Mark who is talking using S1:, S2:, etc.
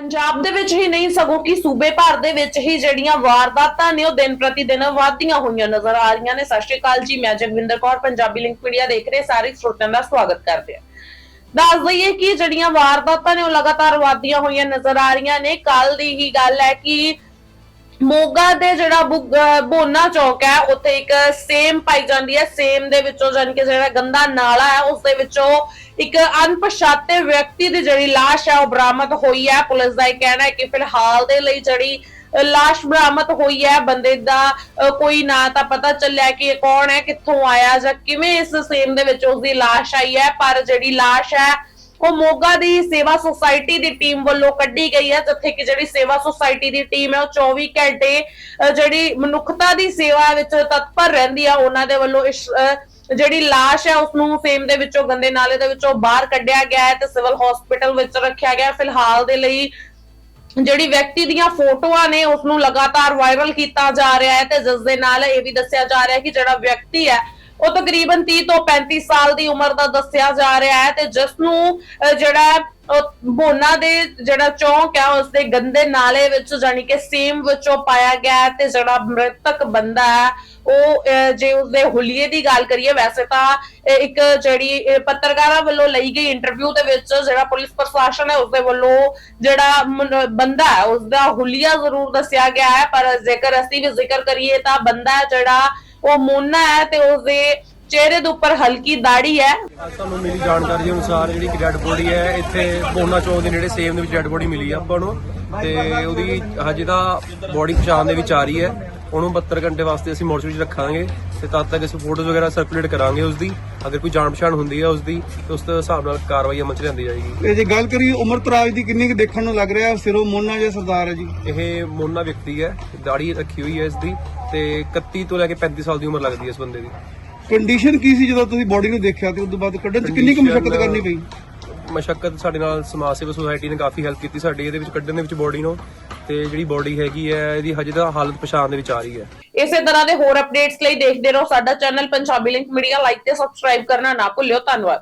S1: ਪੰਜਾਬ ਦੇ ਵਿੱਚ ਹੀ ਨਹੀਂ, ਸਗੋਂ ਕਿ ਸੂਬੇ ਭਰ ਦੇ ਵਿੱਚ ਹੀ ਜਿਹੜੀਆਂ ਵਾਰਦਾਤਾਂ ਨੇ, ਉਹ ਦਿਨ ਪ੍ਰਤੀ ਦਿਨ ਵਧਦੀਆਂ ਹੋਈਆਂ ਨਜ਼ਰ ਆ ਰਹੀਆਂ ਨੇ। ਸਤਿ ਸ਼੍ਰੀ ਅਕਾਲ ਜੀ, ਮੈਂ ਜਗਵਿੰਦਰ ਕੌਰ, ਪੰਜਾਬੀ ਲਿੰਕ ਮੀਡੀਆ ਦੇਖ ਰਹੇ ਸਾਰੇ ਸਰੋਤਿਆਂ ਦਾ ਸਵਾਗਤ ਕਰਦੇ ਹਾਂ। ਦੱਸ ਦਈਏ ਕਿ ਜਿਹੜੀਆਂ ਵਾਰਦਾਤਾਂ ਨੇ, ਉਹ ਲਗਾਤਾਰ ਵਧਦੀਆਂ ਹੋਈਆਂ ਨਜ਼ਰ ਆ ਰਹੀਆਂ ਨੇ। ਕੱਲ ਦੀ ਹੀ ਗੱਲ ਹੈ ਕਿ ਮੋਗਾ ਦੇ ਜਿਹੜਾ ਬੋਨਾ ਚੌਕ ਹੈ, ਉੱਥੇ ਇੱਕ ਸੇਮ ਪਾਈ ਜਾਂਦੀ ਹੈ, ਸੇਮ ਦੇ ਵਿੱਚੋਂ ਜਾਨ ਕਿ ਜਿਹੜਾ ਗੰਦਾ ਨਾਲਾ ਹੈ, ਉਸ ਦੇ ਵਿੱਚੋਂ ਇੱਕ ਅਣਪਛਾਤੇ ਵਿਅਕਤੀ ਦੀ ਜਿਹੜੀ ਲਾਸ਼ ਹੈ, ਉਹ ਬਰਾਮਦ ਹੋਈ ਹੈ। ਪੁਲਿਸ ਦਾ ਇਹ ਕਹਿਣਾ ਹੈ ਕਿ ਫਿਲਹਾਲ ਦੇ ਲਈ ਜਿਹੜੀ, ਅਹ, ਲਾਸ਼ ਬਰਾਮਦ ਹੋਈ ਹੈ, ਬੰਦੇ ਦਾ ਕੋਈ ਨਾ ਤਾਂ ਪਤਾ ਚੱਲਿਆ ਕਿ ਇਹ ਕੌਣ ਹੈ, ਕਿੱਥੋਂ ਆਇਆ ਜਾਂ ਕਿਵੇਂ ਇਸ ਸੇਮ ਦੇ ਵਿੱਚ ਉਸ ਦੀ ਲਾਸ਼ ਆਈ ਹੈ, ਪਰ ਜਿਹੜੀ ਲਾਸ਼ ਹੈ ਉਹ ਮੋਗਾ ਦੀ ਸੇਵਾ ਸੁਸਾਇਟੀ ਦੀ ਟੀਮ ਵੱਲੋਂ ਕੱਢੀ ਗਈ ਹੈ, ਜਿੱਥੇ ਕਿ ਜਿਹੜੀ ਸੇਵਾ ਸੁਸਾਇਟੀ ਦੀ ਟੀਮ ਹੈ, ਉਹ 24 ਘੰਟੇ ਜਿਹੜੀ ਮਨੁੱਖਤਾ ਦੀ ਸੇਵਾ ਵਿੱਚ ਤਤਪਰ ਰਹਿੰਦੀ ਆ, ਉਹਨਾਂ ਦੇ ਵੱਲੋਂ ਇਸ ਜਿਹੜੀ ਲਾਸ਼ ਹੈ ਉਸ ਨੂੰ ਫੇਮ ਦੇ ਵਿੱਚੋਂ, ਗੰਦੇ ਨਾਲੇ ਦੇ ਵਿੱਚੋਂ ਬਾਹਰ ਕੱਢਿਆ ਗਿਆ ਹੈ ਤੇ ਸਿਵਲ ਹਸਪੀਟਲ ਵਿੱਚ ਰੱਖਿਆ ਗਿਆ ਫਿਲਹਾਲ ਦੇ ਲਈ ਜਿਹੜੀ ਵਿਅਕਤੀ ਦੀਆਂ ਫੋਟੋਆਂ ਨੇ ਉਸ ਨੂੰ ਲਗਾਤਾਰ ਵਾਇਰਲ ਕੀਤਾ ਜਾ ਰਿਹਾ ਹੈ ਤੇ ਜਿਸ ਦੇ ਨਾਲ ਇਹ ਵੀ ਦੱਸਿਆ ਜਾ ਰਿਹਾ ਹੈ ਕਿ ਜਿਹੜਾ ਵਿਅਕਤੀ ਹੈ ਉਹ ਤਕਰੀਬਨ 30 ਤੋਂ 35 ਸਾਲ ਦੀ ਉਮਰ ਦਾ ਦੱਸਿਆ ਜਾ ਰਿਹਾ ਹੈ ਤੇ ਜਿਸ ਨੂੰ ਜਿਹੜਾ ਬੋਨਾ ਦੇ ਜਿਹੜਾ ਚੌਂਕ ਹੈ ਉਸ ਦੇ ਗੰਦੇ ਨਾਲੇ ਵਿੱਚ ਜਾਨੀ ਕਿ ਸੇਮ ਵਿੱਚੋਂ ਪਾਇਆ ਗਿਆ ਤੇ ਜਿਹੜਾ ਮ੍ਰਿਤਕ ਬੰਦਾ ਹੈ, ਉਹ ਜੇ ਉਸਦੇ ਹੁਲੀਏ ਦੀ ਗੱਲ ਕਰੀਏ, ਵੈਸੇ ਤਾਂ ਇੱਕ ਜਿਹੜੀ ਪੱਤਰਕਾਰਾਂ ਵੱਲੋਂ ਲਈ ਗਈ ਇੰਟਰਵਿਊ ਦੇ ਵਿੱਚ ਜਿਹੜਾ ਪੁਲਿਸ ਪ੍ਰਸ਼ਾਸਨ ਹੈ, ਉਸਦੇ ਵੱਲੋਂ ਜਿਹੜਾ ਬੰਦਾ ਹੈ, ਉਸਦਾ ਹੁਲੀਆ ਜ਼ਰੂਰ ਦੱਸਿਆ ਗਿਆ ਹੈ, ਪਰ ਜੇਕਰ ਅਸੀਂ ਵੀ ਜ਼ਿਕਰ ਕਰੀਏ ਤਾਂ ਬੰਦਾ ਜਿਹੜਾ ਉਹ ਮੋਨਾ ਹੈ ਤੇ ਉਸਦੇ ਚਿਹਰੇ ਦੇ ਉੱਪਰ ਹਲਕੀ ਦਾੜੀ ਹੈ।
S2: ਅੱਜ ਸਾਨੂੰ ਮਿਲੀ ਜਾਣਕਾਰੀ ਅਨੁਸਾਰ ਜਿਹੜੀ ਕਿ ਬੋਡੀ ਹੈ, ਇੱਥੇ ਬੋਨਾ ਚੌਕ ਦੇ ਨੇੜੇ ਸੇਮ ਦੇ ਵਿੱਚ ਡੈੱਡ ਬੋਡੀ ਮਿਲੀ ਆ ਆਪਾਂ ਨੂੰ। ਤੇ ਉਹਦੀ ਹਜੇ ਤਾਂ ਬੋਡੀ ਪਛਾਣ ਦੇ ਵਿੱਚ ਆ ਰਹੀ ਹੈ। ਉਹਨੂੰ 72 ਘੰਟੇ ਵਾਸਤੇ ਅਸੀਂ ਮੋਰਚਰੀ 'ਚ ਰੱਖਾਂਗੇ ਤੇ ਤਦ ਤੱਕ ਅਸੀਂ ਫੋਟੋਜ਼ ਵਗੈਰਾ ਸਰਕੂਲੇਟ ਕਰਾਂਗੇ ਉਸ ਦੀ ਅਗਰ ਕੋਈ ਜਾਣ ਪਛਾਣ ਹੁੰਦੀ ਹੈ ਉਸ ਦੀ ਤੇ ਉਸ ਦੇ ਹਿਸਾਬ ਨਾਲ ਕਾਰਵਾਈ ਅਮਲ 'ਚ ਲਿਆਂਦੀ ਜਾਏਗੀ।
S3: ਇਹ ਜੇ ਗੱਲ ਕਰੀਏ ਉਮਰ ਤਰਾਜ ਦੀ ਕਿੰਨੀ ਕੁ ਦੇਖਣ ਨੂੰ ਲੱਗ ਰਿਹਾ ਸਿਰੋਂ ਮੋਨਾ ਜਾਂ ਸਰਦਾਰ ਹੈ ਜੀ?
S2: ਇਹ ਮੋਨਾ ਵਿਅਕਤੀ ਹੈ ਦਾੜੀ ਰੱਖੀ ਹੋਈ ਹੈ ਇਸ ਦੀ ਤੇ 31 ਤੋਂ ਲੈ ਕੇ 35 ਸਾਲ ਦੀ ਉਮਰ ਲੱਗਦੀ ਹੈ ਇਸ ਬੰਦੇ ਦੀ।
S3: ਕੰਡੀਸ਼ਨ ਕੀ ਸੀ ਜਦੋਂ ਤੁਸੀਂ ਬੋਡੀ ਨੂੰ ਦੇਖਿਆ ਤੇ ਉਸ ਤੋਂ ਬਾਅਦ ਕੱਢਣ ਚ ਕਿੰਨੀ ਕੁ ਮੁਸ਼ਕਲ ਕਰਨੀ ਪਈ?
S2: ਮਸ਼ੱਕਤ ਸਾਡੇ ਨਾਲ ਸਮਾਜ ਸੇਵਾ ਸੁਸਾਇਟੀ ਨੇ ਕਾਫੀ ਹੈਲਪ ਕੀਤੀ ਸਾਡੀ ਇਹਦੇ ਵਿੱਚ ਕੱਢਣ ਦੇ ਵਿੱਚ ਬੋਡੀ ਨੂੰ ਤੇ ਜਿਹੜੀ ਬੋਡੀ ਹੈਗੀ ਹੈ ਇਹਦੀ ਹਜੇ ਤਾਂ ਹਾਲਤ ਪਛਾਣ ਦੇ ਵਿੱਚ ਆ ਰਹੀ ਹੈ।
S1: ਇਸੇ ਤਰ੍ਹਾਂ ਦੇ ਹੋਰ ਅਪਡੇਟਸ ਲਈ ਦੇਖਦੇ ਰਹੋ ਸਾਡਾ channel Punjabi link media like ਤੇ ਸਬਸਕ੍ਰਾਈਬ ਕਰਨਾ ਨਾ ਭੁੱਲਿਓ, ਧੰਨਵਾਦ।